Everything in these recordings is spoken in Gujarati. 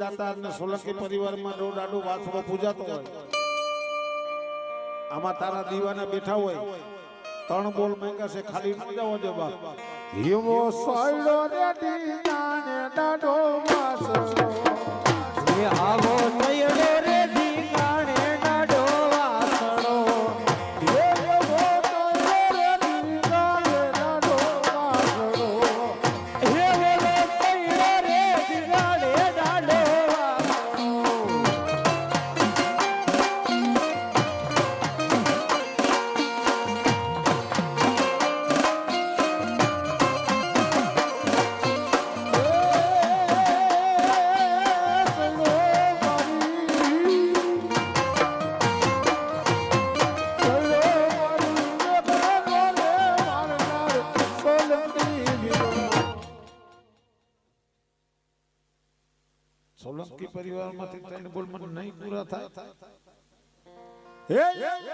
દાતા અને સોલંકી પરિવારમાં ડો આડો વાછડો પૂજાતો હોય. આમાં તારા દીવાના બેઠા હોય. ત્રણ બોલ માંગ્યા છે, ખાલી જવો દે બાપ. સોયડો રે દીવાને દાડો હે તાણે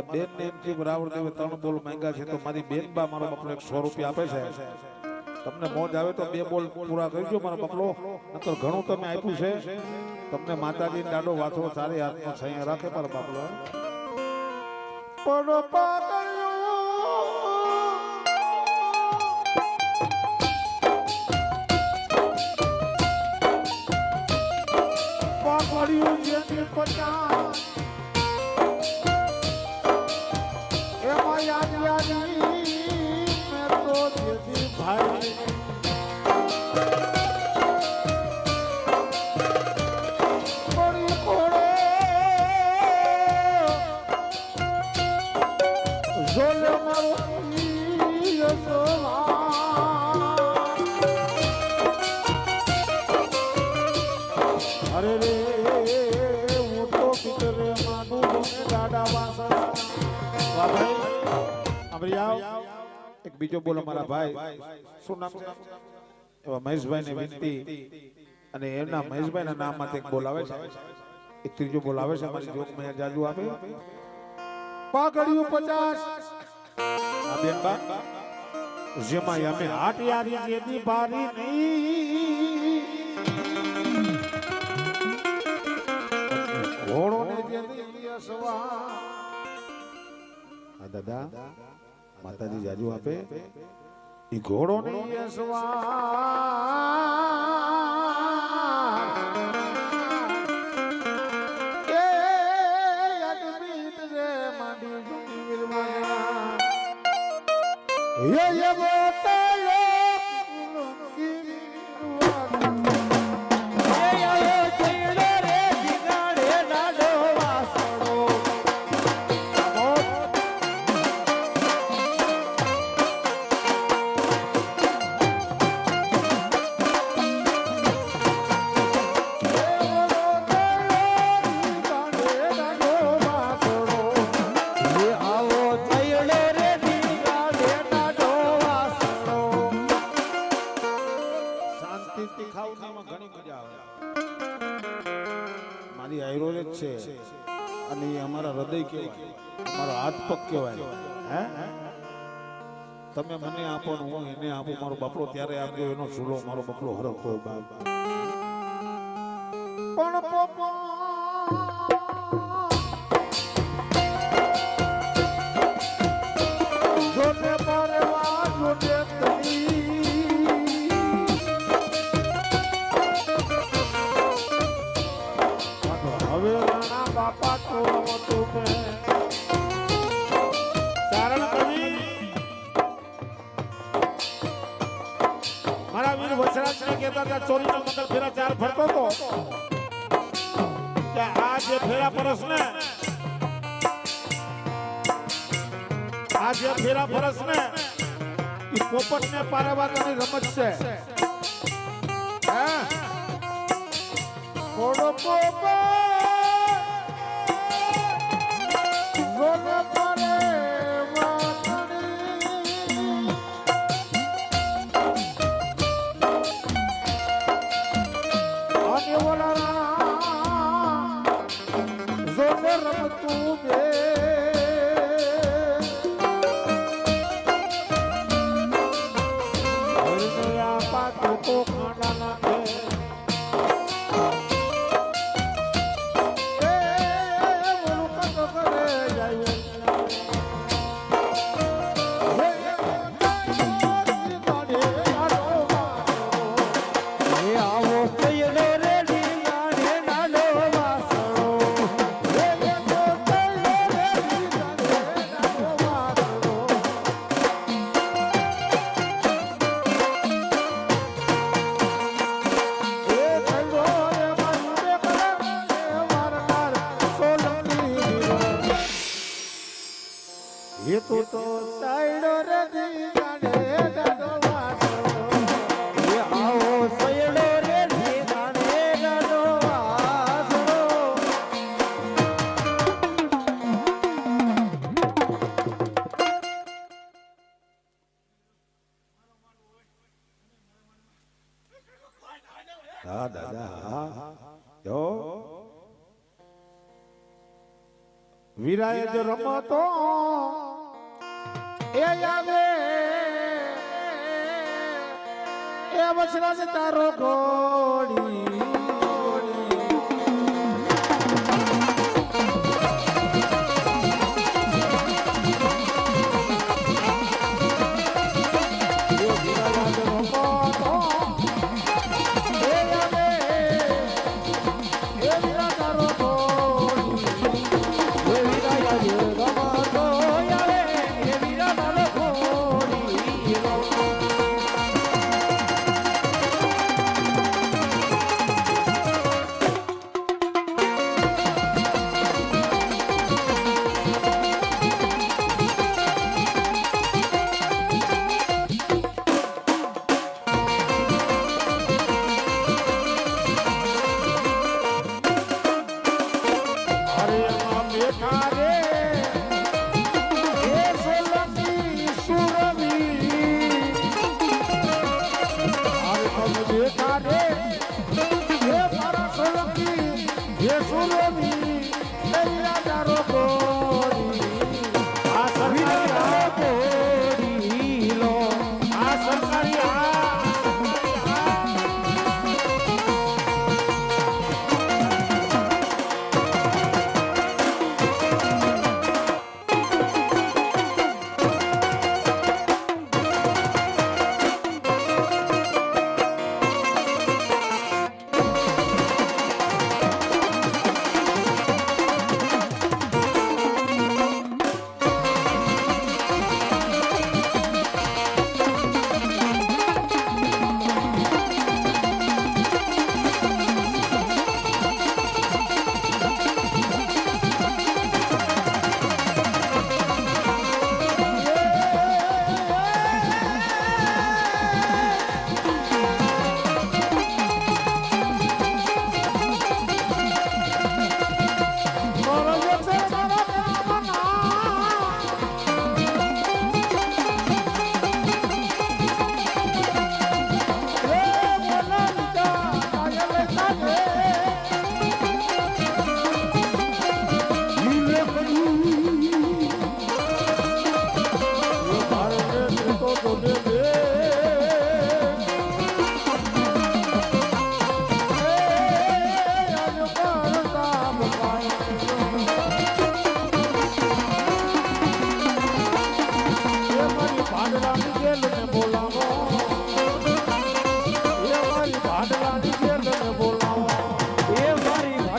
મારા બેન ને એમથી રાવણ દેવે ત્રણ બોલ માંગ્યા છે, તો મારી બેન બા મારો બપલો એક રૂપિયા આપે છે. તમને મોજ આવે તો બે બોલ પૂરા કરજો મારો બપલો નકર ઘણું તમે આપ્યું છે. તમને માતાજી દાડો વાંચો સારી હાથમાં સૈયા રાખે મારો બાપલો પણ પાગળ્યો પાઘડિયું જેને પચાસ યાદ યાદી મેં તો દીધી ભાઈ. બીજો બોલો મારા ભાઈ. શું નામ છે? એવા મહેશભાઈને વિનંતી. અને એમના મહેશભાઈના નામમાંથી એક બોલાવે છે. એક ત્રીજો બોલાવે છે અમારી જોક મેં જાજુ આપે. પાઘડિયું પચાસ. આ બેન બા. જેમાં અમે હાટ યારી જેની બારી નહીં ઘોડો ને જેની દાદા. માતાજી જાજુ આપે. ઈ ઘોડો ને અસવા એ હે યે મારી આયરો જ છે. અને એ અમારા હૃદય કહેવાય. અમારો હાથ પગ કહેવાય. હે? તમે મને આપો હું એને આપું. મારો બાપલો ત્યારે આપ્યો એનો ચૂલો, મારો બાપલો હરખતો બાપ કે આ જે ફેરા પરસ ને. આજે ફેરા પરસ ને. એ પોપટ ને ની રમત છે. હે? થોડો પોપટ! Maranhão તો તો સાઈડો રે દીગાડે દાડો વાસણો. આવો ચૈડો રે જીગાડે નાડો વાસણો. હા, દાદા જો રમતો એ આવે એ વચરાજ તારો ઘોડી અરે માં મેઠા રે.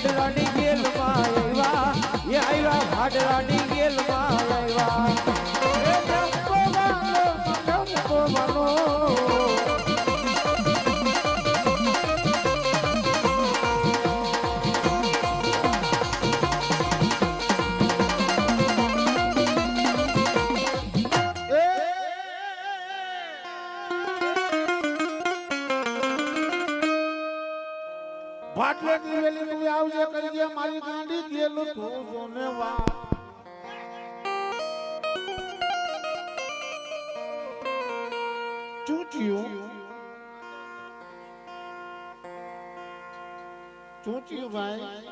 Babylon. આટલે દિવેલી વેલી આવજે કરજે મારી ગાંડી દેલું તું જોને વાત. ચૂંટ્યું? ચૂંટ્યું ભાઈ?